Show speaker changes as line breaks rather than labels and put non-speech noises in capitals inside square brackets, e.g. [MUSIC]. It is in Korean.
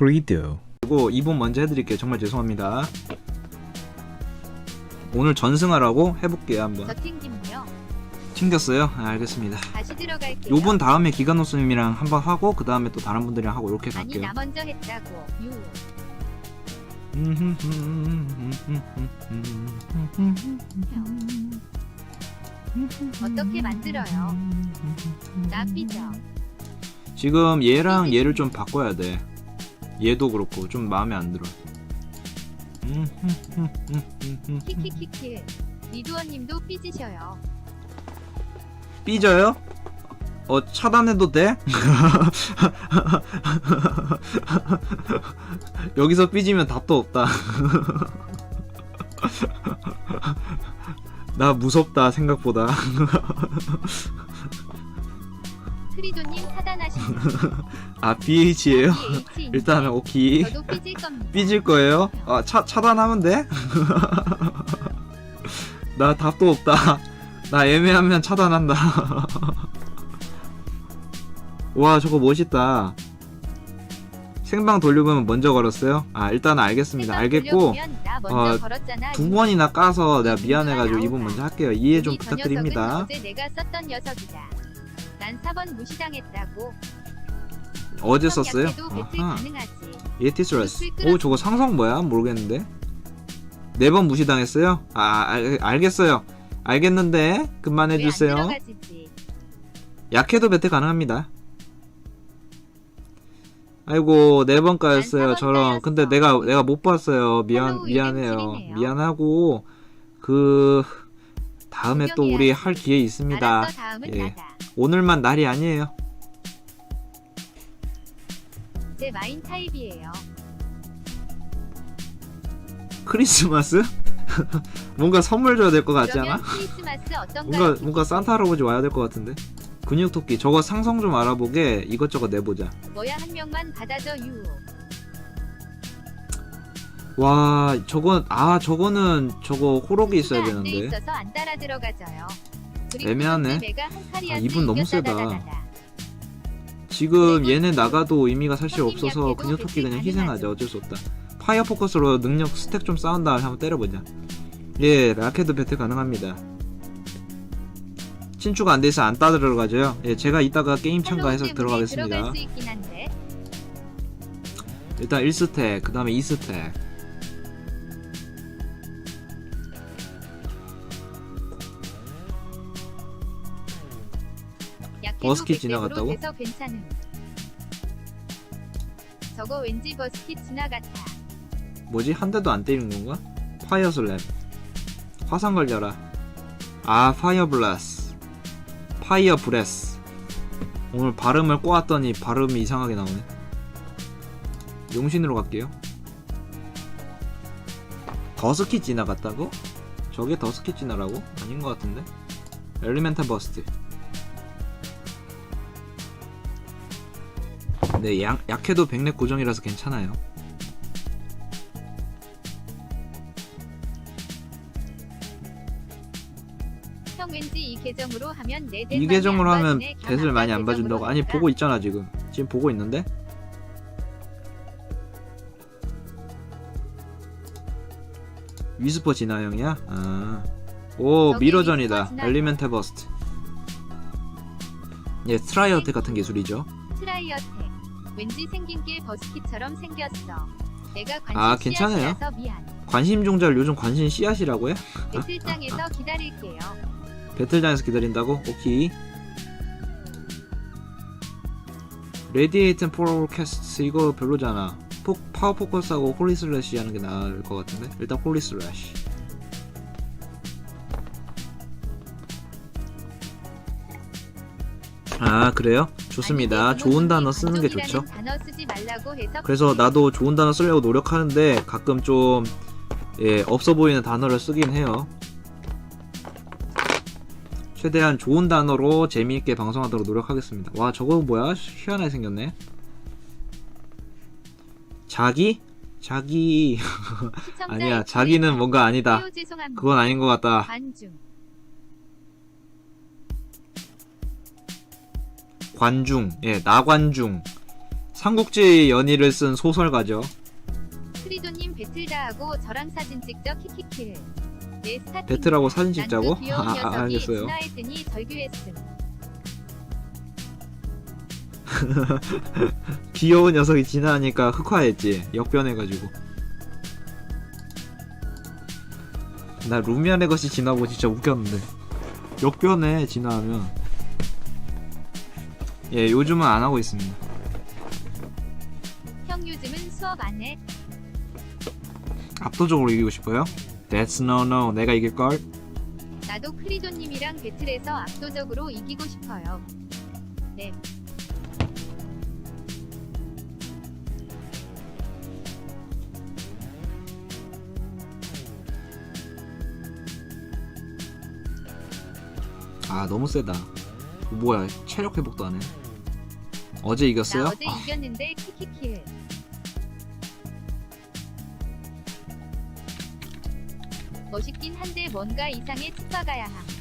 그리드
그리고 2분 먼저 해드릴게요. 정말 죄송합니다. 오늘 전승하라고 해볼게요 한번.
저 튕김요.
튕겼어요? 아, 알겠습니다.
다시 들어갈게요.
요분 다음에 기가노스님이랑 한번 하고 그 다음에 또 다른 분들이랑 하고 이렇게
아니
갈게요.
나 먼저 했다고. 유. 어떻게 만들어요? 나 삐져.
지금 얘랑 얘를 좀 바꿔야 돼. 얘도 그렇고 좀 마음에 안 들어.
키키키키. 리두어님도 삐지셔요.
삐져요? 어 차단해도 돼? [LAUGHS] 여기서 삐지면 답도 없다. [LAUGHS] 나 무섭다 생각보다. [LAUGHS]
크리도님 차단하시면 [LAUGHS]
아 BH예요?
BH. [LAUGHS]
일단 오케이.
저도 삐질 겁니다. [LAUGHS]
삐질 거예요? 아 차, 차단하면 돼? 나 답도 없다. 나 애매하면 차단한다. 와 저거 멋있다. 생방 돌려보면 먼저 걸었어요? 아 일단 알겠습니다. 알겠고 어. 두 번이나 까서 내가 미안해가지고
나오다.
이분 먼저 할게요. 이해 좀 부탁드립니다.
어제 내가 썼던 녀석이다. 난 4번 무시당했다고.
어제
성
썼어요? 아하. 불오 저거 상성 뭐야? 모르겠는데. 네 번 무시당했어요? 아 알, 알겠어요. 알겠는데 그만해 주세요. 약해도 배틀 가능합니다. 아이고 네번 까였어요
난
저런. 근데. 내가 내가 못 봤어요. 미안 미안해요. 미안하고 그 다음에 또 우리. 할 기회 있습니다. 예. 오늘만 날이 아니에요.
제 마인 타입이에요.
크리스마스? [LAUGHS] 뭔가 선물 줘야 될 것 같지 않아?
그러면 크리스마스?
뭔가 뭔가 산타 할아버지 와야 될 것 같은데. 근육 토끼 저거 상성 좀 알아보게 이것저것 내보자.
뭐야 한 명만 받아줘 유.
와 저거 아 저거는 저거 호록이 있어야
안 돼
되는데.
있어서 안 따라 들어가져요.
애매하네. 아, 이분 너무 세다. 지금 얘네 나가도 의미가 사실 없어서 근육 토끼 그냥 희생하자. 어쩔 수 없다. 파이어 포커스로 능력 스택 좀 쌓은 다음에 한번 때려보자. 예 라켓도 배틀 가능합니다. 친추가 안 돼서 안 따 들어가져요. 예 제가 이따가 게임 참가해서 들어가겠습니다. 일단 1스택 그 다음에 2스택 버스킷
100
지나갔다고?
저거 왠지 버스킷 지나갔다.
뭐지 한 대도 안 때리는 건가? 파이어 슬램 화상 걸려라 아 파이어 블라스 파이어 브레스 오늘 발음을 꼬았더니 발음이 이상하게 나오네 용신으로 갈게요 더스킷 지나갔다고? 저게 더스킷 지나라고? 아닌 것 같은데 엘리멘탈 버스트 네 약, 약해도 백렙 고정이라서 괜찮아요.
형 왠지 이 계정으로 하면
내이 계정으로 하면 뱃을 많이 안 봐준다고. 아니 보고 있잖아 지금. 지금 보고 있는데? 위스퍼 진화형이야? 아오
저기
미러전이다. 엘리멘탈 버스트. 예 트라이어텍 같은 기술이죠.
트라이어텍. 왠지 생긴 게 버스킷처럼 생겼어. 내가 관심
아, 괜찮아요.
씨앗이라서 미안.
관심 종자를 요즘 관심 씨앗이라고 해? [LAUGHS]
배틀장에서 기다릴게요.
배틀장에서 기다린다고? 오케이 레디에이튼 포캐스트 이거 별로잖아 포, 파워 포커스하고 홀리 슬래시 하는 게 나을 것 같은데 일단 홀리 슬래시 아 그래요? 좋습니다 좋은 단어 쓰는 게 좋죠 그래서
그래.
나도 좋은 단어 쓰려고 노력하는데 가끔 좀 예, 없어 보이는 단어를 쓰긴 해요. 최대한 좋은 단어로 재미있게 방송하도록 노력하겠습니다. 와, 저거 뭐야? 희한하게 생겼네. 자기? 자기. [LAUGHS] 아니야, 자기는 뭔가 아니다. 그건 아닌 것 같다.
관중.
예, 나관중. 삼국지 연의를 쓴 소설가죠.
크리도님 배틀 다 하고 저랑 사진 찍자 키키킬. 내 스타팅.
배틀하고 사진 찍자고?
난그 귀여운
아, 아,
녀석이
알겠어요.
절규했음. [LAUGHS]
귀여운 녀석이 지나니까 흑화했지. 역변해가지고. 나 루미안의 것이 지나고 진짜 웃겼는데. 역변해 지나면. 예, 요즘은 안 하고 있습니다.
형 요즘은 수업 안 해?
압도적으로 이기고 싶어요? That's no no. 내가 이길 걸.
나도 크리도님이랑 배틀에서 압도적으로 이기고 싶어요. 네.
아 너무 세다. 뭐야 체력 회복도 안 해. 어제 이겼어요?
나 어제
아,
이겼는데 키키킬. 멋있긴 한데 뭔가 이상해 집 박아야 함.